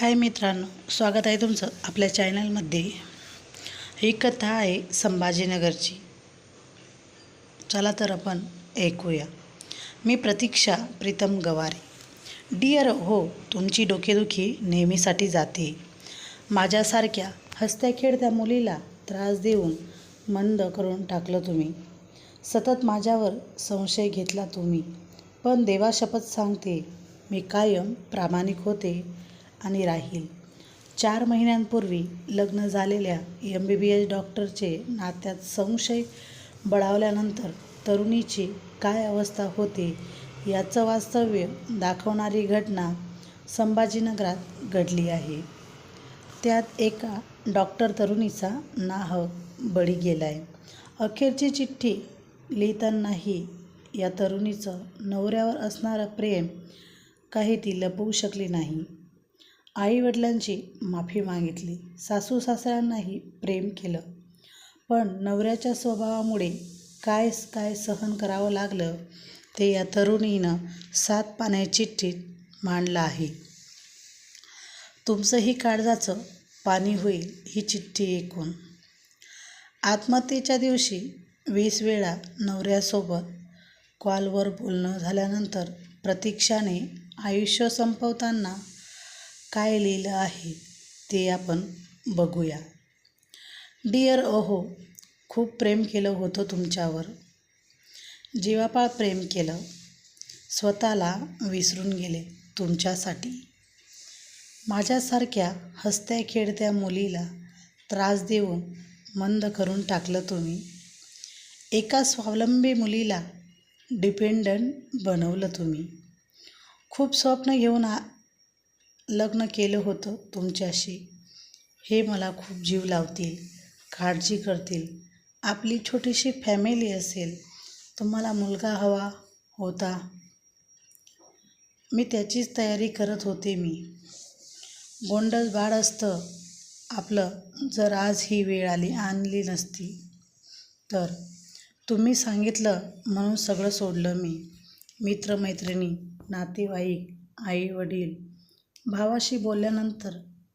हाय मित्रांनो स्वागत आहे तुमचं आपल्या चॅनलमध्ये. ही कथा आहे संभाजीनगरची. चला तर आपण ऐकूया. मी प्रतीक्षा प्रीतम गवारे. डिअर हो तुमची डोकेदुखी नेहमीसाठी जाते. माझ्यासारख्या हसत्या खेळत्या मुलीला त्रास देऊन मंद करून टाकलं तुम्ही. सतत माझ्यावर संशय घेतला तुम्ही. पण देवा शपथ सांगते मी कायम प्रामाणिक होते. आणि राहील. चार महिन्यांपूर्वी लग्न झालेल्या एम बी बी एस डॉक्टरचे नात्यात संशय बळावल्यानंतर तरुणीची काय अवस्था होते याचं वास्तव्य दाखवणारी घटना संभाजीनगरात घडली आहे. त्यात एका डॉक्टर तरुणीचा नाहक बळी गेला आहे अखेरची चिठ्ठी लिहितानाही या तरुणीचं नवऱ्यावर असणारं प्रेम काही ती लपवू शकली नाही. आईवडिलांची माफी मागितली. सासू सासऱ्यांनाही प्रेम केलं. पण नवऱ्याच्या स्वभावामुळे काय काय सहन करावं लागलं ते या तरुणीनं सात पाण्या चिठ्ठीत मांडलं आहे. तुमचंही काळजाचं पाणी होईल ही चिठ्ठी ऐकून. आत्महत्येच्या दिवशी वीस वेळा नवऱ्यासोबत कॉलवर बोलणं झाल्यानंतर प्रतीक्षाने आयुष्य संपवताना काय लिहिलं आहे ते आपण बघूया. डिअर ओहो खूप प्रेम केलं होतं तुमच्यावर. जीवापाळ प्रेम केलं स्वतःला विसरून गेले तुमच्यासाठी. माझ्यासारख्या हसत्या खेळत्या मुलीला त्रास देऊन मंद करून टाकलं तुम्ही. एका स्वावलंबी मुलीला डिपेंडंट बनवलं तुम्ही. खूप स्वप्न घेऊन आ लग्न केलं होतं तुमच्याशी. हे मला खूप जीव लावतील काळजी करतील. आपली छोटीशी फॅमिली असेल तुम्हाला मुलगा हवा होता. मी त्याचीच तयारी करत होते मी. गोंडस बाळ असतं आपलं जर आज ही वेळ आली आणली नसती. तर तुम्ही सांगितलं म्हणून सगळं सोडलं मी. मित्रमैत्रिणी नातेवाईक आई वडील भावाशी बोलल्यानंतर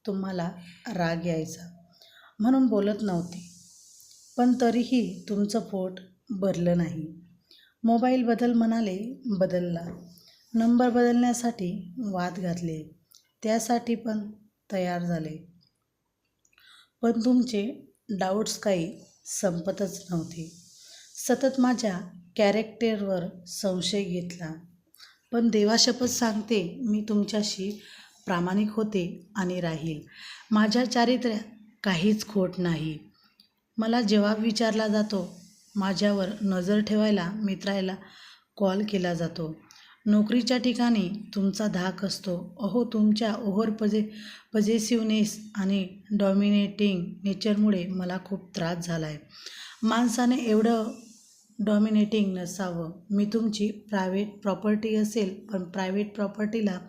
तुम्हाला राग यायचा. म्हणून बोलत नव्हते. पण तरीही तुमचं पोट भरलं नाही. मोबाईल बदल म्हणाले बदलला. नंबर बदलण्यासाठी वाद घातले. त्यासाठी पण तयार झाले. पण तुमचे डाऊट्स काही संपतच नव्हते. सतत माझ्या कॅरेक्टरवर संशय घेतला. पण देवाशपथ सांगते मी तुमच्याशी प्रामाणिक होते आणि राहील. माझ्या चारित्र्य काहीच खोट नाही. मला जवाब विचारला जातो माझ्यावर नजर ठेवायला मित्राला कॉल केला जातो. नोकरीच्या ठिकाणी तुमचा धाक असतो. अहो तुमच्या ओव्हर पजे पजेसिवनेस आणि डॉमिनेटिंग नेचरमुळे मला खूप त्रास झाला आहे माणसाने एवढं डॉमिनेटिंग नसावं. मी तुमची प्रायव्हेट प्रॉपर्टी असेल पण प्रायव्हेट प्रॉपर्टीला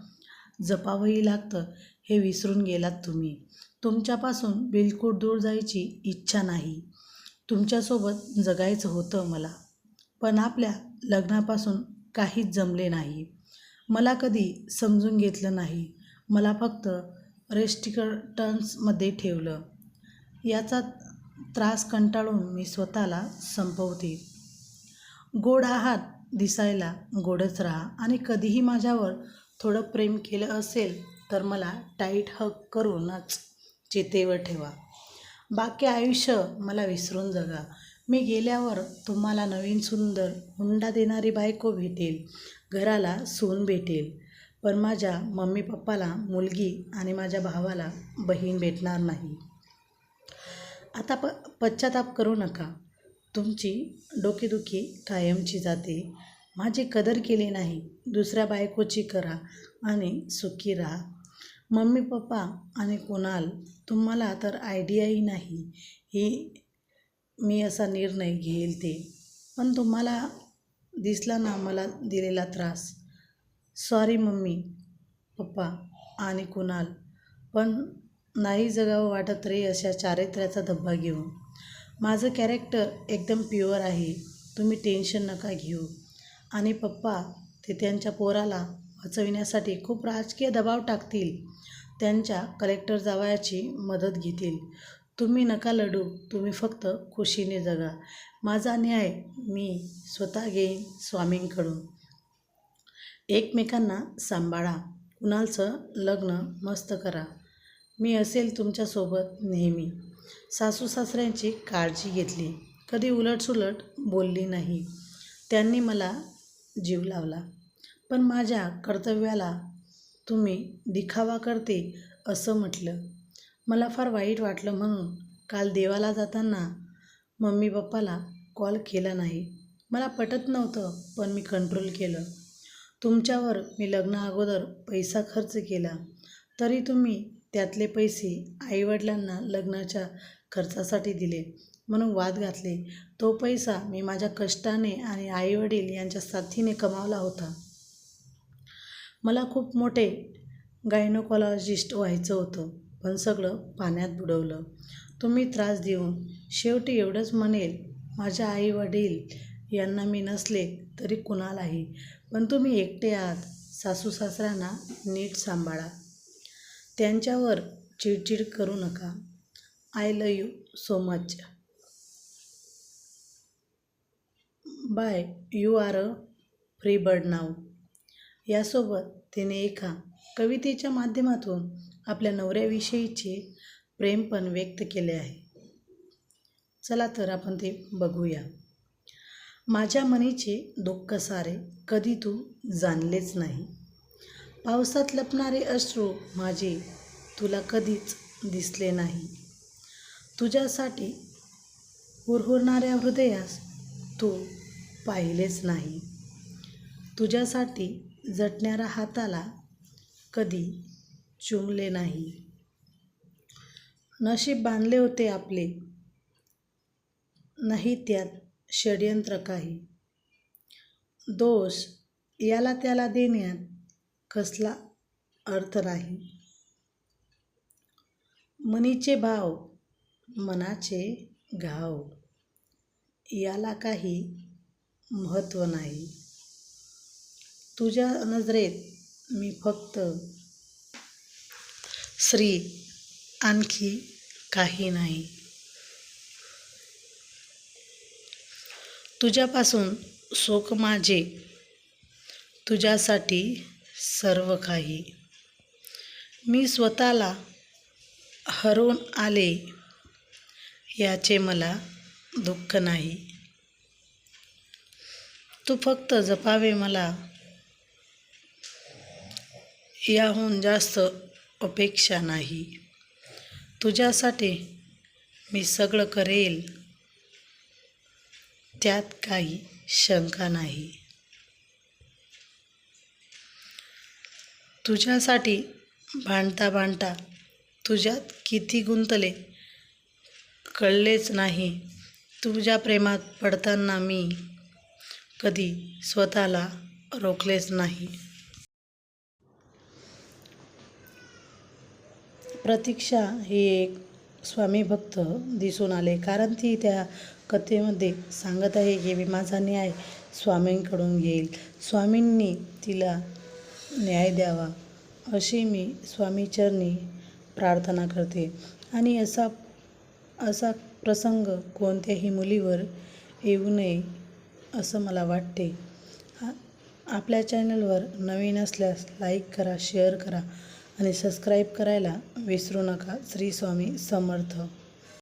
जपावंही लागतं. हे विसरून गेलात तुम्ही. तुमच्यापासून बिलकुल दूर जायची इच्छा नाही. तुमच्यासोबत जगायचं होतं मला. पण आपल्या लग्नापासून काहीच जमले नाही. मला कधी समजून घेतलं नाही. मला फक्त रेस्टिकटन्समध्ये ठेवलं. याचा त्रास कंटाळून मी स्वतःला संपवते. गोड आहात दिसायला गोडच राहा आणि कधीही माझ्यावर थोडं प्रेम केलं असेल तर मला टाईट हक करूनच चितेवर ठेवा. बाकी आयुष्य मला विसरून जगा. मी गेल्यावर तुम्हाला नवीन सुंदर हुंडा देणारी बायको भेटेल घराला सून भेटेल. पण माझ्या मम्मी पप्पाला मुलगी आणि माझ्या भावाला बहीण भेटणार नाही. आता प पश्चाताप करू नका. तुमची डोकेदुखी कायमची जाते. माझी कदर केली नाही. दुसऱ्या बायकोची करा आणि सुखी राहा. मम्मी पप्पा आणि कुणाल तुम्हाला तर आयडियाही नाही. ही मी असा निर्णय घेईल ते. पण तुम्हाला दिसला ना मला दिलेला त्रास. सॉरी मम्मी पप्पा आणि कुणाल पण नाही जगावं वाटत रे अशा चारित्र्याचा धब्बा घेऊन. माझं कॅरेक्टर एकदम प्युअर आहे. तुम्ही टेन्शन नका घेऊ. आणि पप्पा ते त्यांच्या पोराला वाचविण्यासाठी खूप राजकीय दबाव टाकतील. त्यांच्या कलेक्टर जावयाची मदत घेतील. तुम्ही नका लढू तुम्ही फक्त खुशीने जगा. माझा न्याय मी स्वतः घेईन स्वामींकडून. एकमेकांना सांभाळा. कुणालचं लग्न मस्त करा. मी असेल तुमच्यासोबत नेहमी. सासू सासऱ्यांची काळजी घेतली. कधी उलटसुलट बोलली नाही. त्यांनी मला जीव लावला. पण माझ्या कर्तव्याला तुम्ही दिखावा करते असं म्हटलं. मला फार वाईट वाटलं म्हणून काल देवाला जाताना मम्मी पप्पाला कॉल केला नाही. मला पटत नव्हतं पण मी कंट्रोल केलं. तुमच्यावर मी लग्ना अगोदर पैसा खर्च केला. तरी तुम्ही त्यातले पैसे आईवडिलांना लग्नाच्या खर्चासाठी दिले. म्हणून वाद घातले. तो पैसा मी माझ्या कष्टाने आणि आईवडील यांच्या साथीने कमावला होता. मला खूप मोठे गायनोकॉलॉजिस्ट व्हायचं होतं पण सगळं पाण्यात बुडवलं. तुम्ही त्रास देऊन. शेवटी एवढंच म्हणेल माझ्या आई वडील यांना मी नसले तरी कुणालाही. पण तुम्ही एकटे आहात. सासू सासऱ्यांना नीट सांभाळा. त्यांच्यावर चिडचिड करू नका. I love you so much bye you are a free bird नाव. यासोबत तिने एका कवितेच्या माध्यमातून आपल्या नवऱ्याविषयीचे प्रेम पण व्यक्त केले आहे. चला तर आपण ते बघूया. माझ्या मनीचे दुःख सारे कधी तू जाणलेच नाही. पावसात लपणारे अश्रू माझे तुला कधीच दिसले नाही. तुझ्यासाठी हुरहुरणाऱ्या हृदयास तू पाहिलेच नाही. तुझ्यासाठी जटणाऱ्या हाताला कधी चुंबले नाही. नशीब बांधले होते आपले. नाही त्यात षड्यंत्र काही. दोष याला त्याला देण्यात कसला अर्थ नाही. मनीचे भाव मनाचे घाव. याला काही महत्त्व नाही. तुझ्या नजरेत मी फक्त श्री आणखी काही नाही. तुझ्यापासून शोक माझे. तुझ्यासाठी सर्व काही. मी स्वतःला हरवून आले याचे मला दुःख नाही. तू फक्त जपावे मला. याहून जास्त अपेक्षा नाही. तुझ्यासाठी मी सगळं करेल. त्यात काही शंका नाही. तुझ्यासाठी भांडता भांडता तुझ्यात किती गुंतले? कळलेच नाही. तुझ्या प्रेमात पडताना मी कधी स्वतःला रोखलेच नाही. प्रतीक्षा ही एक स्वामी भक्त दिसून आले. कारण ती त्या कथेमध्ये सांगत आहे की मी माझा न्याय स्वामींकडून घेईल. स्वामींनी तिला न्याय द्यावा अशी मी स्वामीचरणी प्रार्थना करते. आणि असा असा प्रसंग कोणत्याही मुलीवर येऊ नये असं मला वाटते. आपल्या चॅनलवर नवीन असल्यास लाईक करा शेअर करा आणि सबस्क्राईब करायला विसरू नका. श्री स्वामी समर्थ.